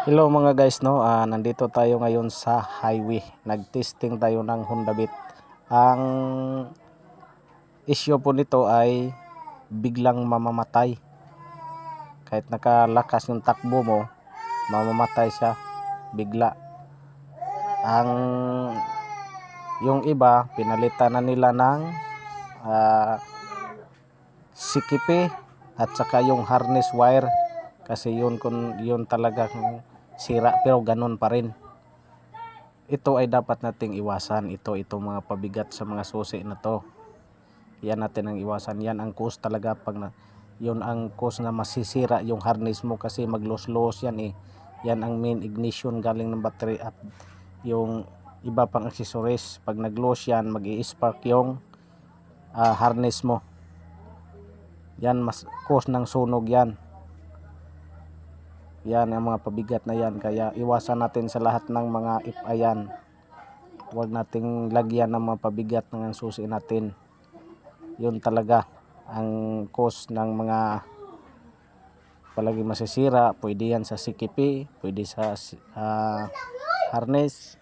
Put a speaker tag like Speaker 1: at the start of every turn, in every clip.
Speaker 1: Hello mga guys no, Ah, nandito tayo ngayon sa highway. Nag-testing tayo ng Honda Beat. Ang issue po nito ay biglang mamamatay. Kahit nakalakas yung takbo mo, mamamatay siya bigla. Ang yung iba pinalitan na nila ng ah, sikipi at saka yung harness wire kasi yun kun yun talaga sira pero ganun pa rin. Ito ay dapat nating iwasan. Ito ito mga pabigat sa mga susi na to. Yan natin ang iwasan. Yan ang cause talaga pag na, yun ang cause na masisira yung harness mo kasi maglos-los yan eh. Yan ang main ignition galing ng battery at yung iba pang accessories. Pag nag-loss yan mag spark yung ah, harness mo. Yan mas cause ng sunog yan yan ang mga pabigat na yan. Kaya iwasan natin sa lahat ng mga if ayan. Huwag nating lagyan ng mga pabigat ng susi natin. Yun talaga ang cause ng mga palagi masisira. Pwede yan sa sikipi pwede sa ah, harness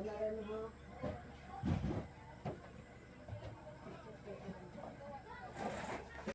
Speaker 1: Palaran mo.